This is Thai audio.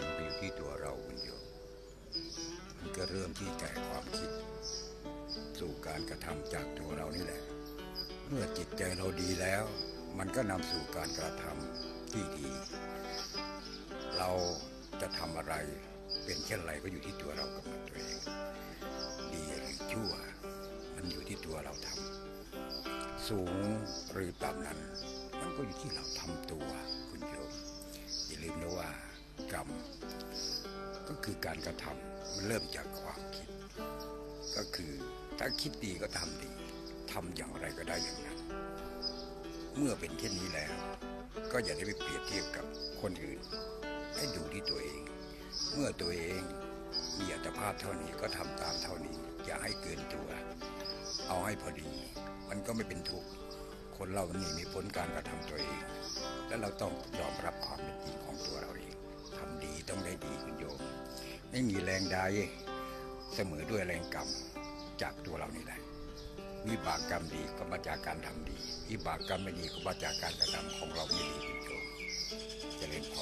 มันไปอยู่ที่ตัวเราคุณโยมมันก็เริ่มที่แต่ความคิด สู่การกระทำจากตัวเรานี่แหละ เมื่อจิตใจเราดีแล้ว มันก็นำสู่การกระทำที่ดี เราจะทำอะไรเป็นเช่นไรก็อยู่ที่ตัวเรากำหนดตัวเอง ดีหรือชั่ว มันอยู่ที่ตัวเราทำสูงหรือต่ำนั้น มันก็อยู่ที่เราทำตัว ก็คือการกระทำมันเริ่มจากความคิด ก็คือถ้าคิดดีก็ทำดีทำอย่างไรก็ได้อย่างนั้น เมื่อเป็นเช่นนี้แล้ว ก็อย่าได้ไปเปรียบเทียบกับคนอื่น ให้ดูที่ตัวเอง เมื่อตัวเองมีอัตภาพเท่านี้ก็ทำตามเท่านี้ อย่าให้เกินตัว เอาให้พอดี มันก็ไม่เป็นทุกข์คนเรานี่มีผลการกระทำตัวเอง และเราต้องยอมรับความเป็นจริงของตัวเราเอง ไม่มีแรงใดเสมอด้วยแรงกรรมจากตัวเรานี่แหละวิบากกรรมดีก็มาจากการทำดีวิบากกรรมไม่ดีก็มาจากการกระทำของเราไม่ดีคุณโยมเรียนพอ